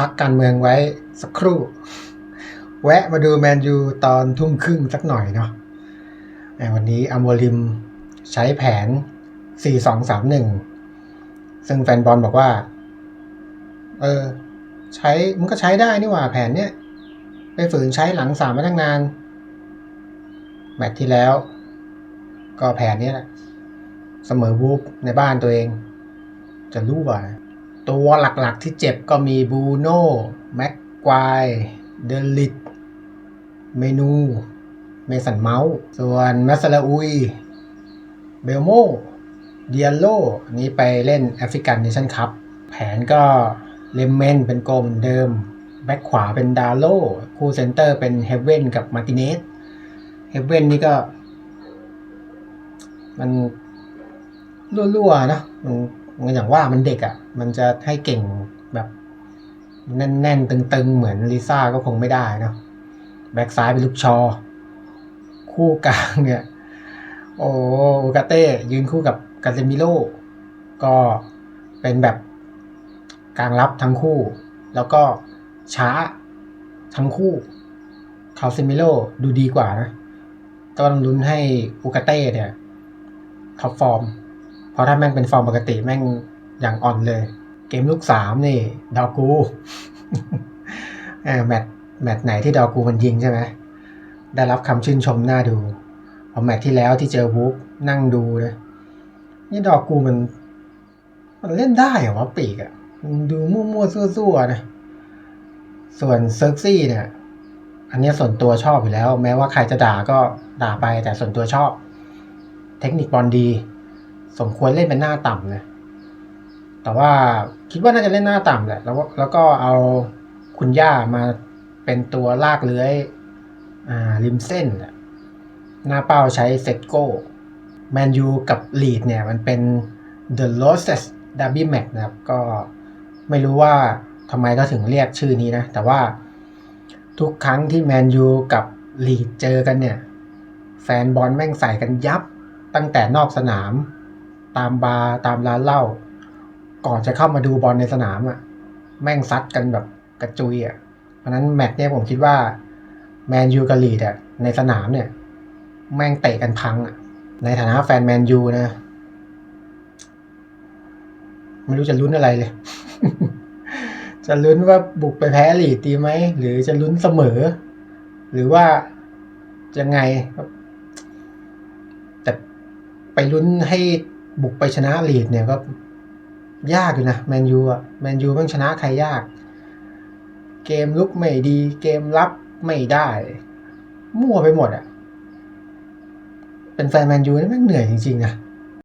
พักการเมืองไว้สักครู่ แวะมาดูแมนยูตอนทุ่มครึ่งสักหน่อยเนาะวันนี้อโมลิมใช้แผน 4-2-3-1 ซึ่งแฟนบอลบอกว่า เออ ใช้มันก็ใช้ได้นี่หว่าแผนเนี้ยไปฝืนใช้หลังสามมาตั้งนาน แมตช์ที่แล้ว ก็แผนเนี้ยแหละ เสมอวูฟในบ้านตัวเอง จะรู้ว่า ตัวหลักๆที่เจ็บก็มีบูโน่แม็กควายเดลิตเมนูเมสันเมาส์ ส่วนมัสลาอุย เบลโมเดียโลนี้ไปเล่นแอฟริกันเนชั่นคัพแผนก็เลมเมนเป็นโกลเหมือนเดิม แบ็คขวาเป็นดาโลคู่เซนเตอร์เป็นเฮเว่นกับมาร์ติเนสเฮเว่นนี่ก็ มันรั่วๆนะมัน อย่างว่ามันเด็กอะ่ะ มันจะให้เก่งแบบแน่นๆ ตึงๆ เหมือนลิซ่าก็คงไม่ได้นะแบ็กซ้ายเป็นลูกชอ คู่กลางเนี่ย โอ้โอกาเต้ยืนคู่กับกาเซมิโลก็เป็นแบบกลางรับทั้งคู่ แล้วก็ช้าทั้งคู่คาเซมิโลดูดีกว่านะต้องลุ้นให้โอกาเต้เนี่ยท็อปฟอร์ม ราะถ้าแม่งเป็นฟอร์มปกติแม่งอย่างอ่อนเลย เกมลูกสามนี่ดอกูเออแมตช์แมตช์ไหนที่ดอกูมันยิงใช่ไหมได้รับคำชื่นชมหน่าดูพอแมตช์ที่แล้วที่เจอวูฟนั่งดูเลยนี่ดอกูมัน มันเล่นได้เหรอวะปีกอะ่ะมันดูมั่วๆซั่วๆนะ ส่วนเซิร์กซี่เนี่ย อันนี้ส่วนตัวชอบอยู่แล้ว แม้ว่าใครจะด่าก็ด่าไปแต่ส่วนตัวชอบ เทคนิคบอลดี สมควรเล่นเป็นหน้าต่ำนะแต่ว่าคิดว่าน่าจะเล่นหน้าต่ำแหละแล้วก็แล้วก็เอาคุณย่ามาเป็นตัวลากเลื้อยอ่าริมเส้นหน้าเป้าใช้เซตโก้แมนยูกับลีดเนี่ยมันเป็น The l o s e s Derby Match นะครับ ก็ไม่รู้ว่าทำไมเขาถึงเรียกชื่อนี้นะ แต่ว่าทุกครั้งที่แมนยูกับลีดเจอกันเนี่ย แฟนบอลแม่งใส่กันยับตั้งแต่นอกสนาม ตามบาร์ตามร้านเหล้าก่อนจะเข้ามาดูบอลในสนามอะ่ะ แม่งซัดกันแบบกระจุยอะ่ะเพราะนั้นแมตช์เนี่ยผมคิดว่าแมนยูกับลีดอะในสนามเนี่ย แม่งเตะกันพังอะ ในฐานะแฟนแมนยูนะไม่รู้จะลุ้นอะไรเลย จะลุ้นว่าบุกไปแพ้ลีดดีไหม หรือจะลุ้นเสมอ หรือว่ายังไงแต่ไปลุ้นให้ บุกไปชนะลีดเนี่ยก็ยากอยู่นะแมนยูอะแมนยูมันชนะใครยาก เกมลุกไม่ดี เกมรับไม่ได้ มั่วไปหมดอะเป็นแฟนแมนยูนี่แม่งเหนื่อยจริงๆนะ